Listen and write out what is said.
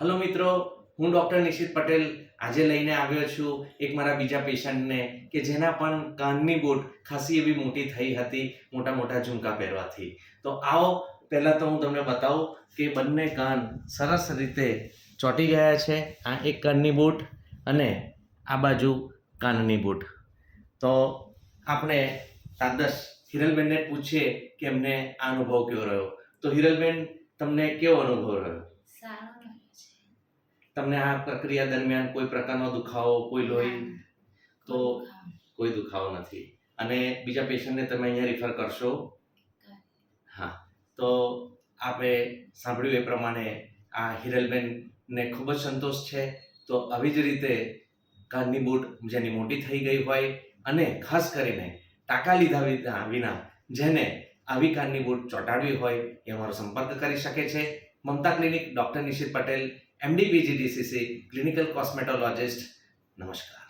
Hello મિત્રો, હું doctor Nishit Patel આજે લઈને આવ્યો છું એક મારા બીજા પેશન્ટને કે જેના પણ કાનની બોટ ખાસી એવી મોટી થઈ હતી મોટા મોટા ઝુમકા પહેરવાથી. તો આવો, પહેલાં તો હું તમને બતાવું કે બંને કાન સરસ રીતે ચોંટી ગયા છે, આ એક કાનની બોટ અને આ બાજુ કાનની બોટ. તો આપણે તાદશ હિરલબેનને પૂછીએ કે એમને આ અનુભવ કેવો રહ્યો? તો હિરલબેન, તમને કેવો અનુભવ રહ્યો? સારો તમને આ પ્રક્રિયા દરમિયાન કોઈ પ્રકારનો દુખાવો કોઈ લોહી? તો કોઈ દુખાવો. નથી. અને બીજા પેશન્ટને તમે અહીંયા રિફર કરશો? હા. તો આપણે સાંભળ્યું એ પ્રમાણે આ હિરલબેનને ખૂબ જ સંતોષ છે. તો આવી જ રીતે કાનની બૂટ જેની મોટી થઈ ગઈ હોય અને ખાસ કરીને ટાંકા લીધા વિના વિના જેને આવી કાનની બૂટ ચોંટાડવી હોય એ અમારો સંપર્ક કરી શકે છે. Mamata clinic doctor Nishit Patel MD BGDCC clinical cosmetologist નમસ્કાર